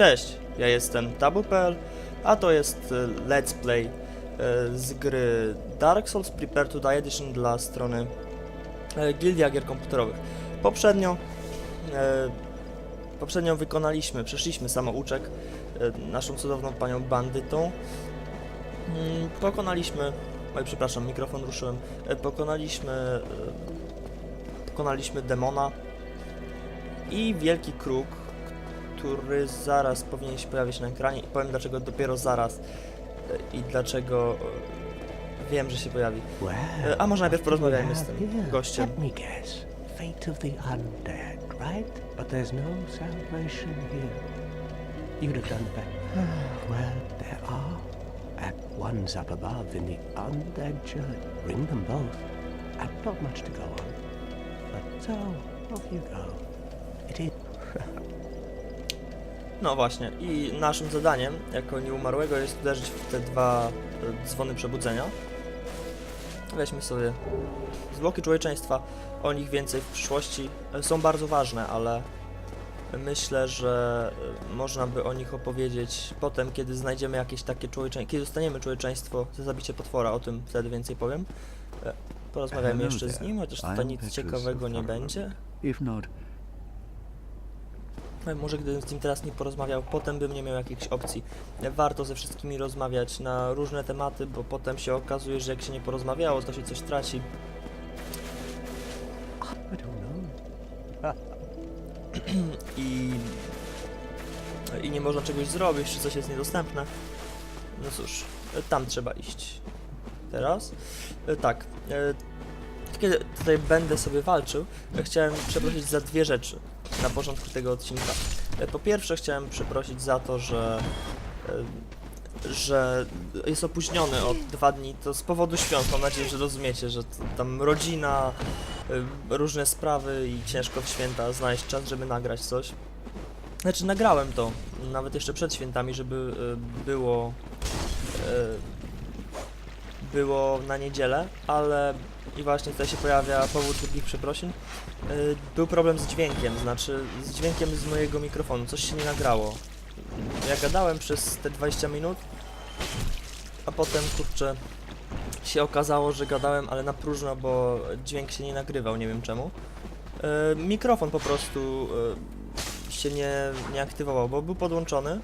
Cześć, ja jestem Tabu.pl, a to jest e, Let's Play e, z gry Dark Souls Prepare to Die Edition dla strony e, Gildia Gier Komputerowych. Poprzednio, poprzednio wykonaliśmy, przeszliśmy samouczek naszą cudowną panią bandytą. Mm, Pokonaliśmy, oj przepraszam, mikrofon ruszyłem, E, pokonaliśmy, e, pokonaliśmy demona i wielki kruk, który zaraz powinien się pojawić na ekranie i powiem dlaczego dopiero zaraz e, i dlaczego wiem, że się pojawi. A może najpierw porozmawiajmy z tym gościem. Fate of the undead, right? But there's no salvation here. You'd have done better. well, there are. And one's up above in the undead church. Bring them both. And not much to go on. But so, off you go. It is. No właśnie, i naszym zadaniem jako nieumarłego jest uderzyć w te dwa e, dzwony przebudzenia. Weźmy sobie zwłoki człowieczeństwa, o nich więcej w przyszłości. E, Są bardzo ważne, ale myślę, że e, można by o nich opowiedzieć potem, kiedy znajdziemy jakieś takie człowieczeństwo, kiedy dostaniemy człowieczeństwo za zabicie potwora, o tym wtedy więcej powiem. E, Porozmawiajmy Hello jeszcze z nim, chociaż am nic ciekawego nie będzie. I Może gdybym z nim teraz nie porozmawiał, potem bym nie miał jakichś opcji. Warto ze wszystkimi rozmawiać na różne tematy, bo potem się okazuje, że jak się nie porozmawiało, to się coś traci. I don't know. i, i nie można czegoś zrobić, czy coś jest niedostępne. No cóż, tam trzeba iść. Teraz? E, Tak. e, Kiedy tutaj będę sobie walczył, e, chciałem przeprosić za dwie rzeczy na początku tego odcinka. Po pierwsze chciałem przeprosić za to, że że jest opóźniony o dwa dni, to z powodu świąt, mam nadzieję, że rozumiecie, że tam rodzina, różne sprawy i ciężko w święta znaleźć czas, żeby nagrać coś. Znaczy nagrałem to, nawet jeszcze przed świętami, żeby y, było y, było na niedzielę, ale i właśnie tutaj się pojawia powód drugich przeprosin. Y, Był problem z dźwiękiem, znaczy z dźwiękiem z mojego mikrofonu, coś się nie nagrało. Ja gadałem przez te 20 minut, a potem kurczę się okazało, że gadałem, ale na próżno, bo dźwięk się nie nagrywał, nie wiem czemu. E, mikrofon po prostu e, się nie, nie aktywował, bo był podłączony,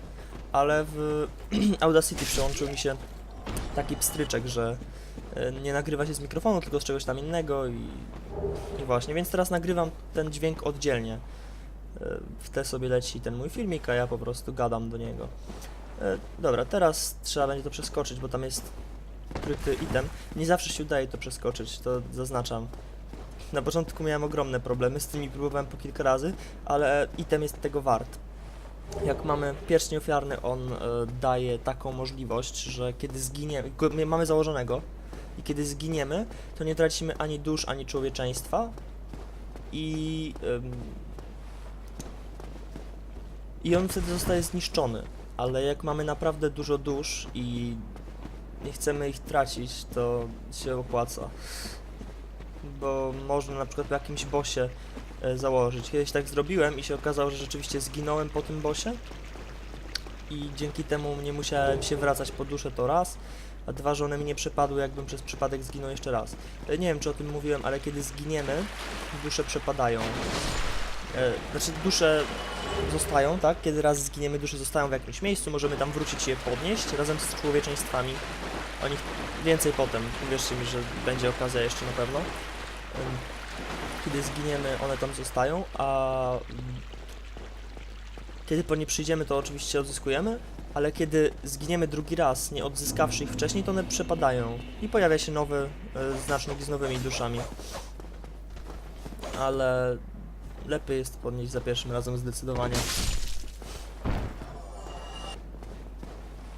ale w Audacity przyłączył mi się taki pstryczek, że e, nie nagrywa się z mikrofonu, tylko z czegoś tam innego i, i właśnie, więc teraz nagrywam ten dźwięk oddzielnie. E, W te sobie leci ten mój filmik, a ja po prostu gadam do niego. E, Dobra, teraz trzeba będzie to przeskoczyć, bo tam jest ukryty item. Nie zawsze się udaje to przeskoczyć, to zaznaczam. Na początku miałem ogromne problemy z tym i próbowałem po kilka razy, ale item jest tego wart. Jak mamy pierścień ofiarny, on e, daje taką możliwość, że kiedy zginiemy, mamy założonego i kiedy zginiemy, to nie tracimy ani dusz, ani człowieczeństwa i em, i on wtedy zostaje zniszczony. Ale jak mamy naprawdę dużo dusz i nie chcemy ich tracić, to się opłaca. Bo można na przykład w jakimś bosie e, założyć. Kiedyś tak zrobiłem i się okazało, że rzeczywiście zginąłem po tym bosie. I dzięki temu nie musiałem się wracać po duszę to raz, a dwa, że one mi nie przepadły, jakbym przez przypadek zginął jeszcze raz. E, Nie wiem, czy o tym mówiłem, ale kiedy zginiemy, dusze przepadają. E, Znaczy, dusze zostają, tak? Kiedy raz zginiemy, dusze zostają w jakimś miejscu, możemy tam wrócić i je podnieść razem z człowieczeństwami. O nich więcej potem, uwierzcie mi, że będzie okazja jeszcze na pewno. Kiedy zginiemy, one tam zostają, a kiedy po nie przyjdziemy, to oczywiście odzyskujemy, ale kiedy zginiemy drugi raz, nie odzyskawszy ich wcześniej, to one przepadają i pojawia się nowy y, znacznik z nowymi duszami. Ale lepiej jest podnieść za pierwszym razem zdecydowanie.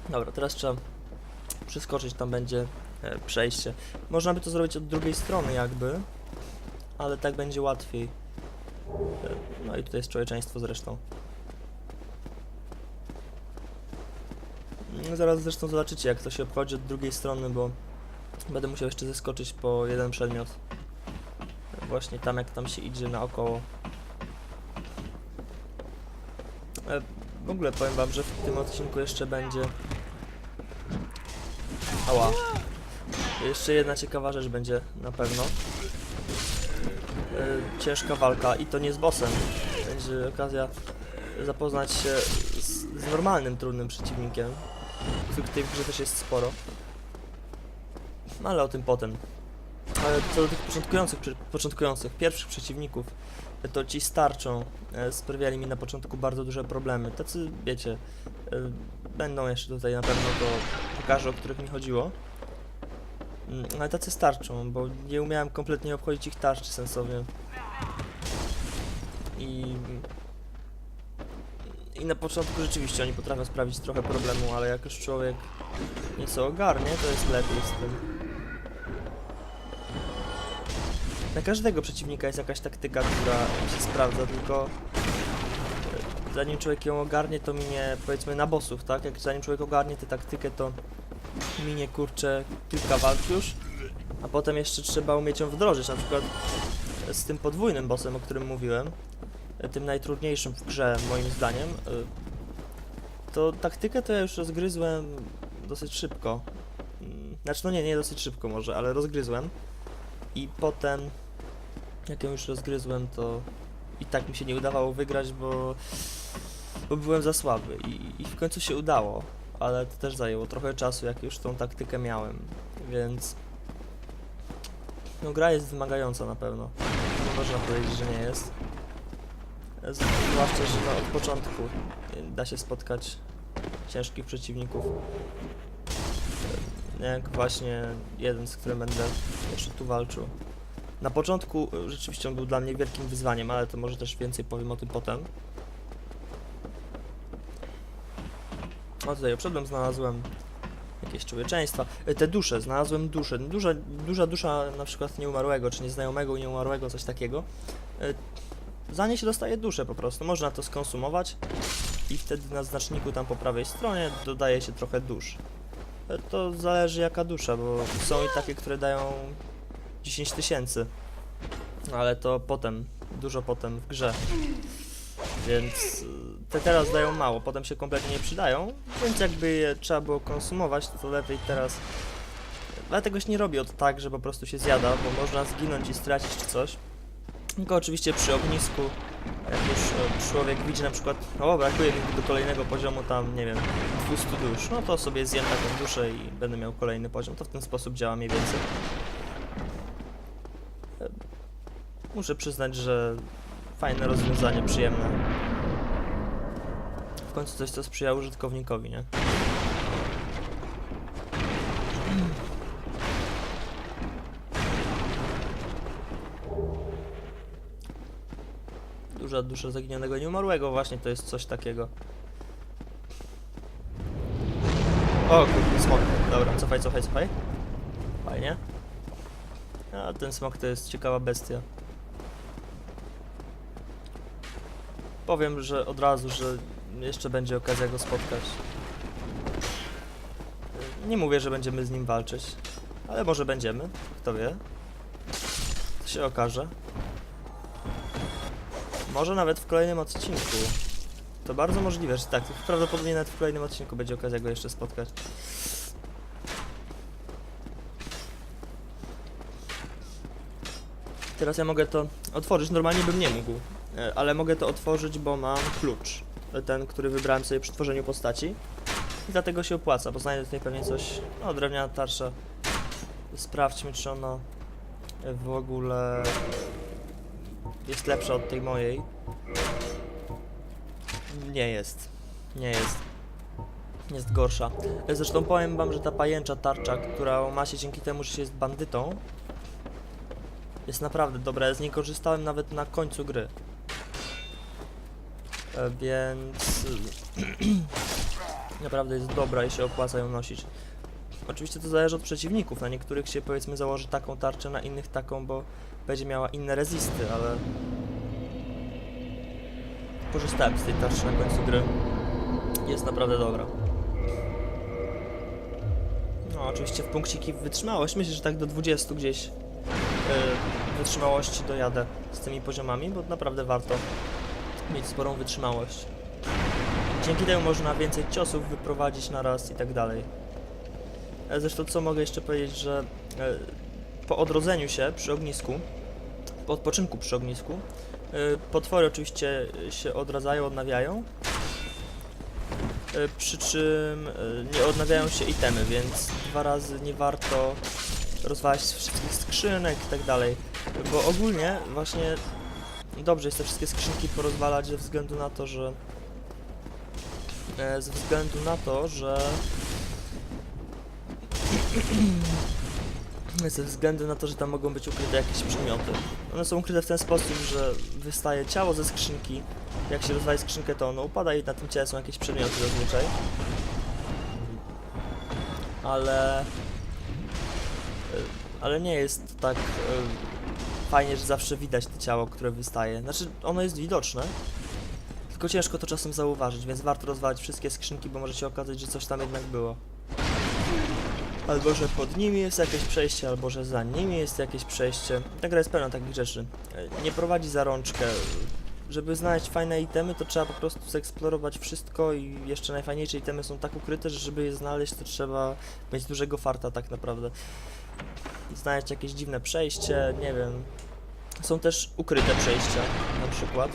Dobra, teraz trzeba przeskoczyć, tam będzie e, przejście. Można by to zrobić od drugiej strony jakby, ale tak będzie łatwiej. E, No i tutaj jest człowieczeństwo zresztą. Mm, Zaraz zresztą zobaczycie jak to się obchodzi od drugiej strony, bo Będę musiał jeszcze zeskoczyć po jeden przedmiot. Właśnie tam, jak tam się idzie naokoło. E, W ogóle powiem wam, że w tym odcinku jeszcze będzie... Ała. Jeszcze jedna ciekawa rzecz będzie na pewno. E, Ciężka walka i to nie z bossem. Będzie okazja zapoznać się z, z normalnym, trudnym przeciwnikiem. których w tej grze też jest sporo. No ale o tym potem. Ale co do tych początkujących, początkujących, pierwszych przeciwników, to ci starczą e, sprawiali mi na początku bardzo duże problemy. Tacy, wiecie, e, będą jeszcze tutaj na pewno, to pokażę, o których mi chodziło. Mm, Ale tacy starczą, bo nie umiałem kompletnie obchodzić ich tarczy sensownie. I... I na początku rzeczywiście oni potrafią sprawić trochę problemu, ale jak już człowiek nieco ogarnie, to jest lepiej z tym. Na każdego przeciwnika jest jakaś taktyka, która się sprawdza, tylko e, zanim człowiek ją ogarnie, to minie, powiedzmy, na bossów, tak? Jak zanim człowiek ogarnie tę taktykę, to minie, kurczę, kilka walk już, a potem jeszcze trzeba umieć ją wdrożyć, na przykład e, z tym podwójnym bossem, o którym mówiłem, e, tym najtrudniejszym w grze, moim zdaniem, e, to taktykę to ja już rozgryzłem dosyć szybko. Mm, Znaczy, no nie, nie dosyć szybko może, ale rozgryzłem. I potem, jak ją już rozgryzłem, to i tak mi się nie udawało wygrać, bo, bo byłem za słaby. I, I w końcu się udało, ale to też zajęło trochę czasu, jak już tą taktykę miałem. Więc no, gra jest wymagająca na pewno. Nie można powiedzieć, że nie jest. Zwłaszcza, że no, od początku da się spotkać ciężkich przeciwników. Jak właśnie jeden, z którym będę jeszcze tu walczył. Na początku rzeczywiście on był dla mnie wielkim wyzwaniem, ale to może też więcej powiem o tym potem. O tutaj obszedłem, znalazłem jakieś człowieczeństwa. E, Te dusze, znalazłem duszę. Duża, duża dusza na przykład nieumarłego, czy nieznajomego nieumarłego, coś takiego. E, Za nie się dostaje duszę po prostu. Można to skonsumować i wtedy na znaczniku tam po prawej stronie dodaje się trochę dusz. E, To zależy jaka dusza, bo są i takie, które dają 10 tysięcy. Ale to potem, dużo potem w grze. Więc te teraz dają mało, potem się kompletnie nie przydają, więc jakby je trzeba było konsumować, to lepiej teraz. Dlatego się nie robi od tak, że po prostu się zjada, bo można zginąć i stracić coś. Tylko oczywiście przy ognisku, jak już e, człowiek widzi na przykład, o brakuje mi do kolejnego poziomu tam, nie wiem, 200 dusz, no to sobie zjem taką duszę i będę miał kolejny poziom, to w ten sposób działa mniej więcej. E, Muszę przyznać, że fajne rozwiązanie, przyjemne. W końcu coś, co sprzyja użytkownikowi, nie? Duża dusza zaginionego nieumarłego, właśnie to jest coś takiego. O kurde, smok. Dobra, cofaj, cofaj, cofaj. Fajnie. A ten smok to jest ciekawa bestia. Powiem, że od razu, że jeszcze będzie okazja go spotkać. Nie mówię, że będziemy z nim walczyć, ale może będziemy, kto wie. To się okaże. Może nawet w kolejnym odcinku. To bardzo możliwe, że tak. Prawdopodobnie nawet w kolejnym odcinku będzie okazja go jeszcze spotkać. Teraz ja mogę to otworzyć. Normalnie bym nie mógł, e, ale mogę to otworzyć, bo mam klucz. Ten, który wybrałem sobie przy tworzeniu postaci. I dlatego się opłaca, bo znajdę tutaj pewnie coś. No, drewniana tarsza. Sprawdźmy, czy ona w ogóle jest lepsza od tej mojej. Nie jest. Nie jest. Jest gorsza. Zresztą powiem wam, że ta pajęcza tarcza, która ma się dzięki temu, że się jest bandytą, jest naprawdę dobra. Ja z niej korzystałem nawet na końcu gry. E, Więc naprawdę jest dobra i się opłaca ją nosić. Oczywiście to zależy od przeciwników. Na niektórych się powiedzmy założy taką tarczę, na innych taką, bo będzie miała inne rezisty, ale korzystałem z tej tarczy na końcu gry. Jest naprawdę dobra. No oczywiście w punkciki wytrzymałość. Myślę, że tak do 20 gdzieś yy, wytrzymałości dojadę z tymi poziomami, bo naprawdę warto mieć sporą wytrzymałość. Dzięki temu można więcej ciosów wyprowadzić na raz i tak dalej. E, Zresztą co mogę jeszcze powiedzieć, że e, po odrodzeniu się przy ognisku, po odpoczynku przy ognisku, e, potwory oczywiście się odradzają, odnawiają. Przy czym nie odnawiają się itemy, więc dwa razy nie warto rozwalać wszystkich skrzynek i tak dalej. Bo ogólnie właśnie dobrze jest te wszystkie skrzynki porozwalać ze względu na to, że e, ze względu na to, że ze względu na to, że tam mogą być ukryte jakieś przedmioty. One są ukryte w ten sposób, że wystaje ciało ze skrzynki. Jak się rozwali skrzynkę, to ono upada i na tym ciele są jakieś przedmioty zazwyczaj. Ale... y, Ale nie jest tak y, fajnie, że zawsze widać to ciało, które wystaje. Znaczy, ono jest widoczne, tylko ciężko to czasem zauważyć, więc warto rozwalić wszystkie skrzynki, bo może się okazać, że coś tam jednak było. Albo że pod nimi jest jakieś przejście, albo że za nimi jest jakieś przejście. Ta gra jest pełna takich rzeczy. E, Nie prowadzi za rączkę. Żeby znaleźć fajne itemy, to trzeba po prostu zeksplorować wszystko i jeszcze najfajniejsze itemy są tak ukryte, że żeby je znaleźć, to trzeba mieć dużego farta tak naprawdę. Znaleźć jakieś dziwne przejście, nie wiem. Są też ukryte przejścia, na przykład.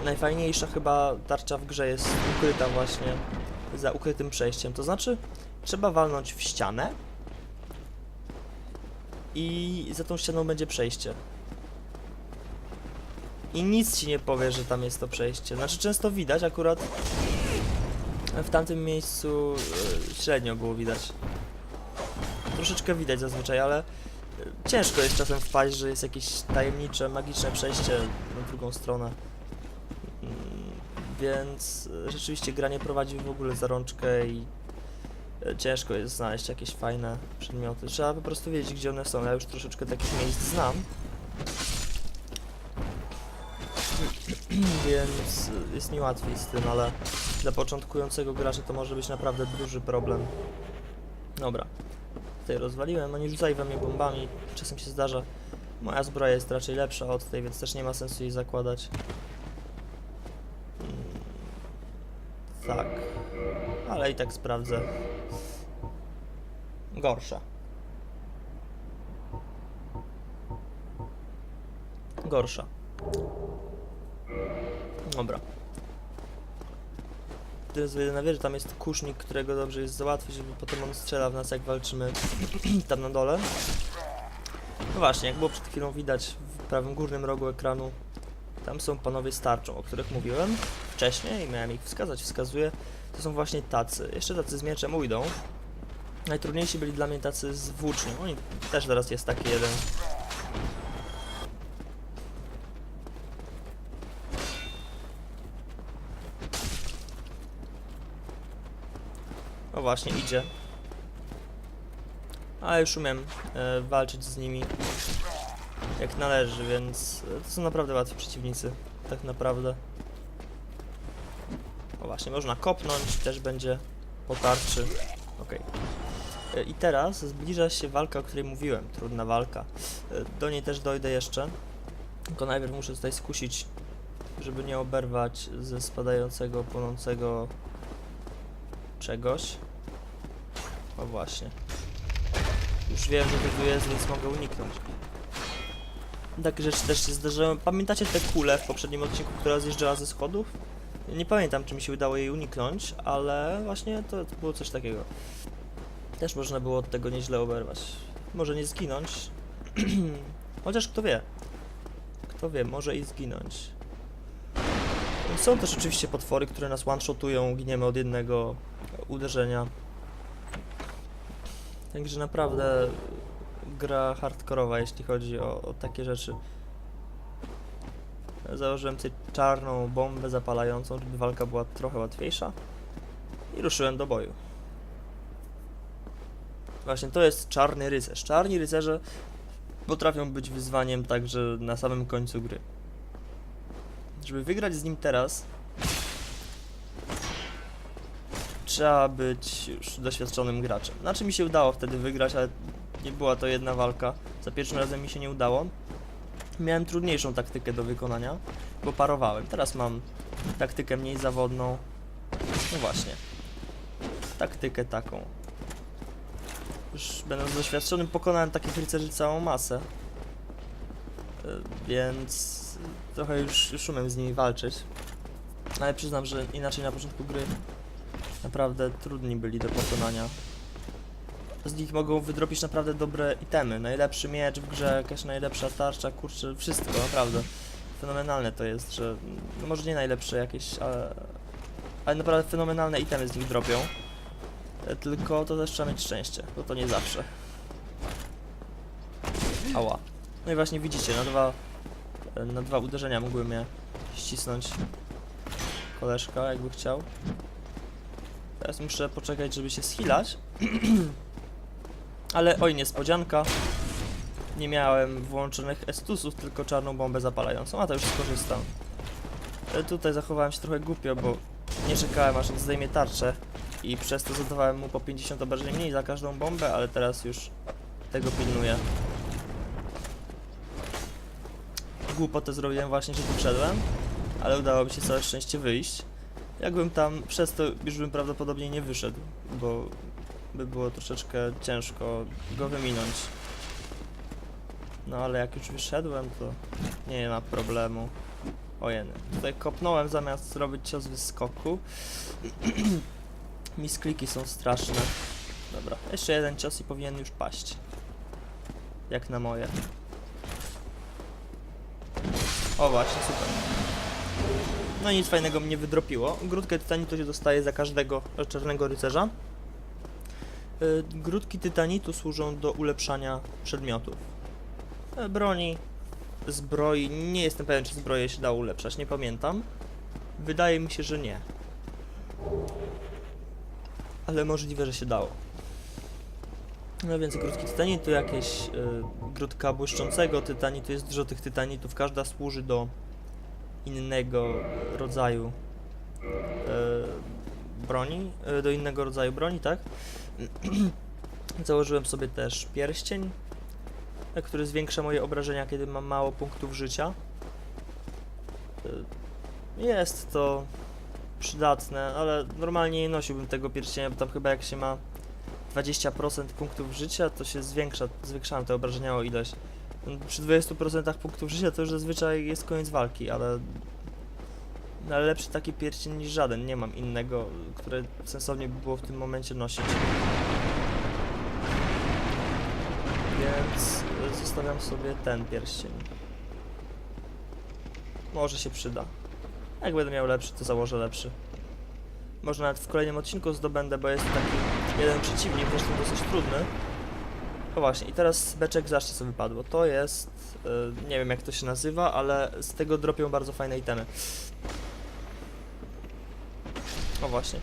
E, Najfajniejsza chyba tarcza w grze jest ukryta właśnie za ukrytym przejściem. To znaczy, trzeba walnąć w ścianę i za tą ścianą będzie przejście. I nic ci nie powie, że tam jest to przejście. Znaczy często widać, akurat w tamtym miejscu e, średnio było widać. Troszeczkę widać zazwyczaj, ale e, ciężko jest czasem wpaść, że jest jakieś tajemnicze, magiczne przejście na drugą stronę. Mm, Więc e, rzeczywiście gra nie prowadzi w ogóle za rączkę i e, ciężko jest znaleźć jakieś fajne przedmioty. Trzeba po prostu wiedzieć, gdzie one są. Ja już troszeczkę takich miejsc znam. Więc jest mi łatwiej z tym, ale dla początkującego gracza to może być naprawdę duży problem. Dobra. Tutaj rozwaliłem, no nie rzucaj we mnie bombami, czasem się zdarza. Moja zbroja jest raczej lepsza od tej, więc też nie ma sensu jej zakładać. Mm, Tak. Ale i tak sprawdzę. Gorsza. Gorsza. Dobra. Teraz wejdę na wieżę, tam jest kusznik, którego dobrze jest załatwić, żeby potem on strzela w nas jak walczymy tam na dole. No właśnie, jak było przed chwilą widać w prawym górnym rogu ekranu, tam są panowie z tarczą, o których mówiłem wcześniej i miałem ich wskazać, wskazuję. To są właśnie tacy. Jeszcze tacy z mieczem ujdą. Najtrudniejsi byli dla mnie tacy z włócznią. Oni też teraz jest taki jeden. Właśnie, idzie. Ale już umiem e, walczyć z nimi jak należy, więc e, to są naprawdę łatwi przeciwnicy. Tak naprawdę. O właśnie, można kopnąć, też będzie po tarczy. Okej. E, I teraz zbliża się walka, o której mówiłem. Trudna walka. E, Do niej też dojdę jeszcze. Tylko najpierw muszę tutaj skusić, żeby nie oberwać ze spadającego, płonącego czegoś. O właśnie. Już wiem, że tu jest, więc mogę uniknąć. Takie rzeczy też się zdarzają. Pamiętacie te kule w poprzednim odcinku, która zjeżdżała ze schodów? Nie pamiętam, czy mi się udało jej uniknąć, ale właśnie to, to było coś takiego. Też można było od tego nieźle oberwać. Może nie zginąć. Chociaż kto wie. Kto wie, może i zginąć. Są też oczywiście potwory, które nas one-shotują, giniemy od jednego uderzenia. Także naprawdę gra hardkorowa, jeśli chodzi o, o takie rzeczy. Założyłem sobie czarną bombę zapalającą, żeby walka była trochę łatwiejsza. I ruszyłem do boju. Właśnie to jest czarny rycerz. Czarni rycerze potrafią być wyzwaniem także na samym końcu gry. Żeby wygrać z nim teraz, trzeba być już doświadczonym graczem. Znaczy mi się udało wtedy wygrać, ale nie była to jedna walka. Za pierwszym razem mi się nie udało. Miałem trudniejszą taktykę do wykonania, bo parowałem. Teraz mam taktykę mniej zawodną. No właśnie. Taktykę taką. Już będąc doświadczonym pokonałem takich rycerzy całą masę. Y, Więc trochę już, już umiem z nimi walczyć. Ale przyznam, że inaczej na początku gry naprawdę trudni byli do pokonania. Z nich mogą wydropić naprawdę dobre itemy. Najlepszy miecz w grze, jakaś najlepsza tarcza, kurczę, wszystko, naprawdę. Fenomenalne to jest, że no może nie najlepsze jakieś, ale, ale naprawdę fenomenalne itemy z nich dropią. E, Tylko to też trzeba mieć szczęście, bo to nie zawsze. Ała. No i właśnie widzicie, na dwa, e, na dwa uderzenia mógłby mnie ścisnąć koleżka, jakby chciał. Teraz muszę poczekać, żeby się schilać. Ale oj, niespodzianka. Nie miałem włączonych estusów, tylko czarną bombę zapalającą, a to już skorzystam. E, Tutaj zachowałem się trochę głupio, bo nie czekałem aż on zdejmie tarczę i przez to zadawałem mu po 50 obrażeń mniej za każdą bombę, ale teraz już tego pilnuję. Głupotę zrobiłem właśnie, że tu wszedłem, ale udało mi się całe szczęście wyjść. Jakbym tam przez to już bym prawdopodobnie nie wyszedł, bo by było troszeczkę ciężko go wyminąć. No ale jak już wyszedłem, to nie ma problemu. Ojeny. Tutaj kopnąłem zamiast zrobić cios wyskoku. Miskliki są straszne. Dobra, jeszcze jeden cios i powinien już paść. Jak na moje. O właśnie, super. No nic fajnego mnie wydropiło. Grudkę tytanitu się dostaje za każdego czarnego rycerza. Y, Grudki tytanitu służą do ulepszania przedmiotów. E, Broni, zbroi. Nie jestem pewien, czy zbroje się dało ulepszać, nie pamiętam. Wydaje mi się, że nie. Ale możliwe, że się dało. No więc grudki tytanitu, jakieś y, grudka błyszczącego tytanitu, jest dużo tych tytanitów, każda służy do innego rodzaju e, broni, e, do innego rodzaju broni, tak? Założyłem sobie też pierścień, e, który zwiększa moje obrażenia, kiedy mam mało punktów życia. Jest to przydatne, ale normalnie nie nosiłbym tego pierścienia, bo tam chyba jak się ma 20% punktów życia, to się zwiększa, zwiększałem te obrażenia o ilość. Przy 20% punktów życia to już zazwyczaj jest koniec walki, ale, no, ale lepszy taki pierścień niż żaden. Nie mam innego, które sensownie by było w tym momencie nosić. Więc zostawiam sobie ten pierścień. Może się przyda. Jak będę miał lepszy, to założę lepszy. Może nawet w kolejnym odcinku zdobędę, bo jest taki jeden przeciwnik, zresztą dosyć trudny. No właśnie, i teraz beczek zacznie co wypadło. To jest, y, nie wiem jak to się nazywa, ale z tego dropią bardzo fajne itemy. O właśnie.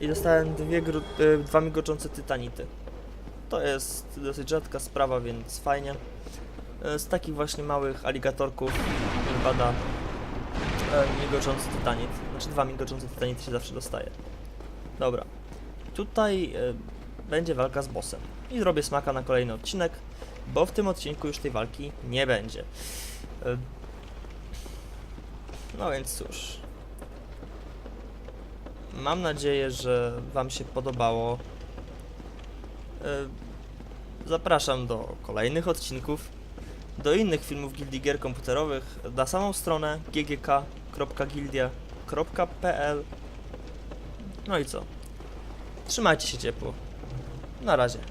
I dostałem dwie gru, y, dwa migoczące tytanity. To jest dosyć rzadka sprawa, więc fajnie. Y, z takich właśnie małych aligatorków wypada y, migoczący tytanit. Znaczy dwa migoczące tytanity się zawsze dostaje. Dobra. Tutaj y, będzie walka z bossem. I zrobię smaka na kolejny odcinek, bo w tym odcinku już tej walki nie będzie. Y, No więc cóż. Mam nadzieję, że Wam się podobało. Y, Zapraszam do kolejnych odcinków, do innych filmów Gildii Gier Komputerowych na samą stronę ggk.gildia.pl No i co? Trzymajcie się ciepło. Na razie.